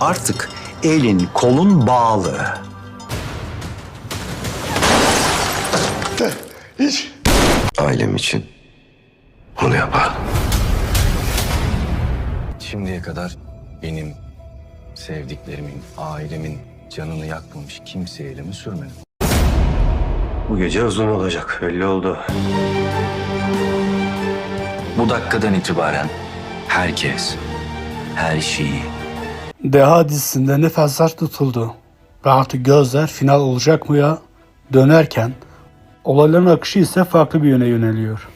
Artık elin kolun bağlı. Hiç. Ailem için bunu yapar. Şimdiye kadar benim, sevdiklerimin, ailemin canını yakmamış kimseye elimi sürmedim. Bu gece uzun olacak belli oldu. Bu dakikadan itibaren herkes, her şeyi Deha dizisinde nefesler tutuldu. Ve artık gözler final olacak mı ya dönerken olayların akışı ise farklı bir yöne yöneliyor.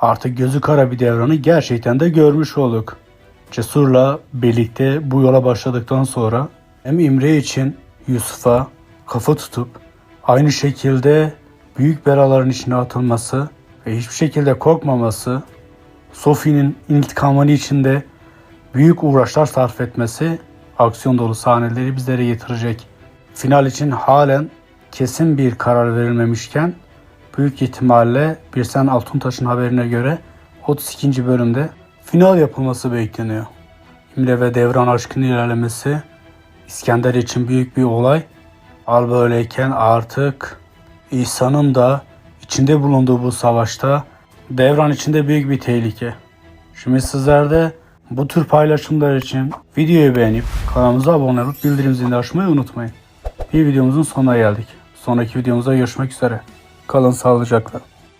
Artık gözü kara bir devranı gerçekten de görmüş olduk. Cesur'la birlikte bu yola başladıktan sonra hem İmre için Yusuf'a kafa tutup aynı şekilde büyük belaların içine atılması ve hiçbir şekilde korkmaması Sophie'nin intikamını içinde büyük uğraşlar sarf etmesi aksiyon dolu sahneleri bizlere getirecek. Final için halen kesin bir karar verilmemişken büyük ihtimalle Birsen Altuntaş'ın haberine göre 32. bölümde final yapılması bekleniyor. İmre ve Devran aşkının ilerlemesi İskender için büyük bir olay. Al böyleyken artık İsa'nın da içinde bulunduğu bu savaşta Devran içinde büyük bir tehlike. Şimdi sizler de bu tür paylaşımlar için videoyu beğenip kanalımıza abone olup bildirim zilini açmayı unutmayın. Bir videomuzun sonuna geldik. Sonraki videomuzda görüşmek üzere. Kalın sağlıcakla.